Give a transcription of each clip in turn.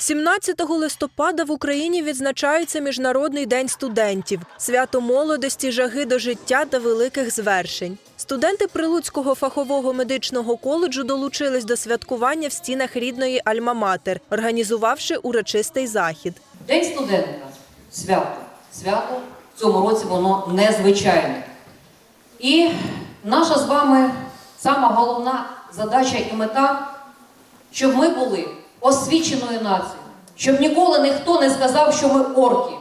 17 листопада в Україні відзначається Міжнародний день студентів, свято молодості, жаги до життя та великих звершень. Студенти Прилуцького фахового медичного коледжу долучились до святкування в стінах рідної Альма-Матер, організувавши урочистий захід. День студента свято. Свято в цьому році воно незвичайне. І наша з вами сама головна задача і мета, щоб ми були освіченою нацією, щоб ніколи ніхто не сказав, що ми орки,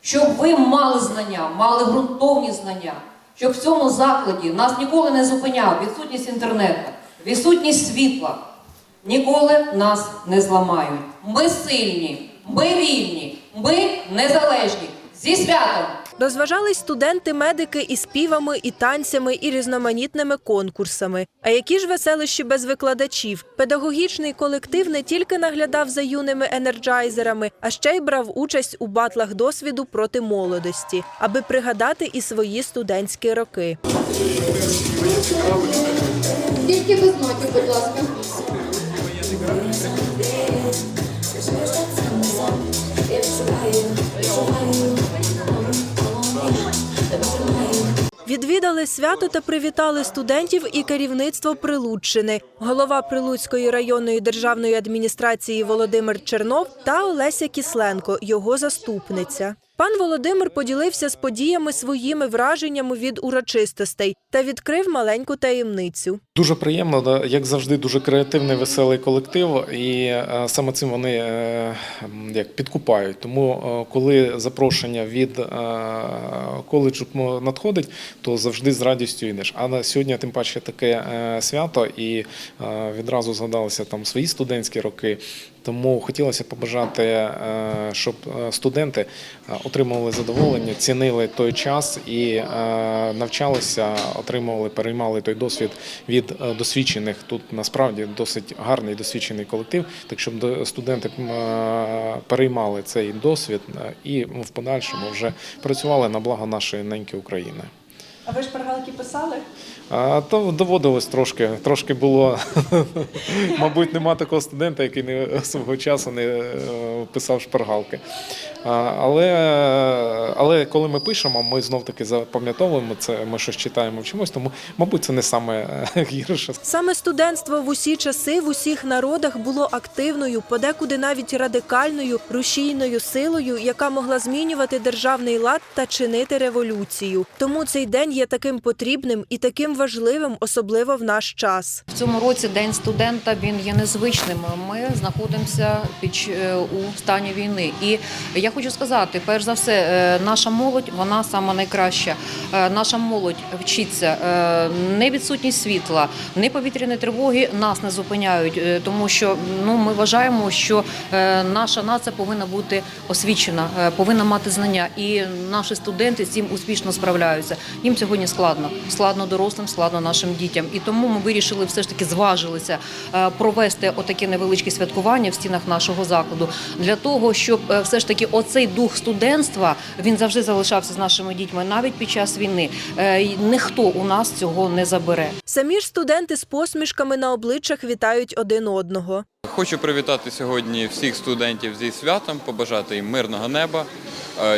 щоб ви мали знання, мали ґрунтовні знання, щоб в цьому закладі нас ніколи не зупиняв відсутність інтернету, відсутність світла. Ніколи нас не зламають. Ми сильні, ми вільні, ми незалежні. Зі святом! Розважались студенти-медики і співами, і танцями, і різноманітними конкурсами. А які ж веселищі без викладачів? Педагогічний колектив не тільки наглядав за юними енерджайзерами, а ще й брав участь у батлах досвіду проти молодості, аби пригадати і свої студентські роки. Тільки без нотів, будь ласка. Відвідали свято та привітали студентів і керівництво Прилуччини, голова Прилуцької районної державної адміністрації Володимир Чернов та Олеся Кісленко, його заступниця. Пан Володимир поділився з подіями своїми враженнями від урочистостей та відкрив маленьку таємницю. Дуже приємно, як завжди, дуже креативний, веселий колектив, і е, саме цим вони е, як підкупають. Тому, е, коли запрошення від коледжу надходить, то завжди з радістю йдеш. А на сьогодні, тим паче, таке свято, і відразу згадалися там свої студентські роки. Тому хотілося побажати, е, щоб е, студенти е, отримували задоволення, цінили той час і навчалися, отримували, переймали той досвід від досвідчених. Тут насправді досить гарний досвідчений колектив. Так щоб студенти переймали цей досвід і в подальшому вже працювали на благо нашої неньки України. А ви шпаргалки писали? А то доводилось трошки. Трошки було, мабуть, нема такого студента, який не свого часу не е, писав шпаргалки. А, Але, але коли ми пишемо, ми знов таки запам'ятовуємо це, ми щось читаємо, вчимось, тому, мабуть, це не саме е, гірше. Саме студентство в усі часи в усіх народах було активною, подекуди навіть радикальною рушійною силою, яка могла змінювати державний лад та чинити революцію. Тому цей день є таким потрібним і таким важливим, особливо в наш час. В цьому році День студента він є незвичним. Ми знаходимося під е, у стані війни. І я хочу сказати, перш за все, е, наша молодь вона сама найкраща. Е, Наша молодь вчиться не відсутність світла, не повітряні тривоги нас не зупиняють, тому що ну ми вважаємо, що наша нація повинна бути освічена, повинна мати знання. І наші студенти з цим успішно справляються. Їм сьогодні складно, складно дорослим, складно нашим дітям. І тому ми вирішили все ж таки зважилися е, провести отаке невеличке святкування в стінах нашого закладу для того, щоб е, все ж таки оцей дух студентства він завжди залишався з нашими дітьми навіть під час війни. Е, Ніхто у нас цього не забере. Самі ж студенти з посмішками на обличчях вітають один одного. Хочу привітати сьогодні всіх студентів зі святом, побажати їм мирного неба,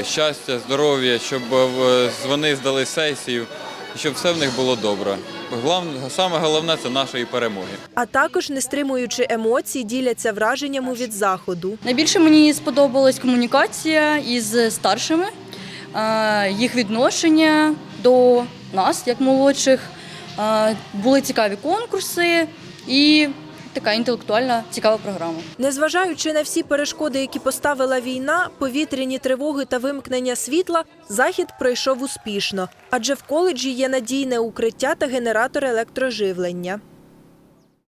щастя, здоров'я, щоб е, вони здали сесію, щоб все в них було добре. Саме головне це нашої перемоги. А також, не стримуючи емоцій, діляться враженнями від заходу. Найбільше мені сподобалась комунікація із старшими, е, їх відношення до нас, як молодших. Е, Були цікаві конкурси і така інтелектуальна цікава програма. Незважаючи на всі перешкоди, які поставила війна, повітряні тривоги та вимкнення світла, захід пройшов успішно, адже в коледжі є надійне укриття та генератор електроживлення.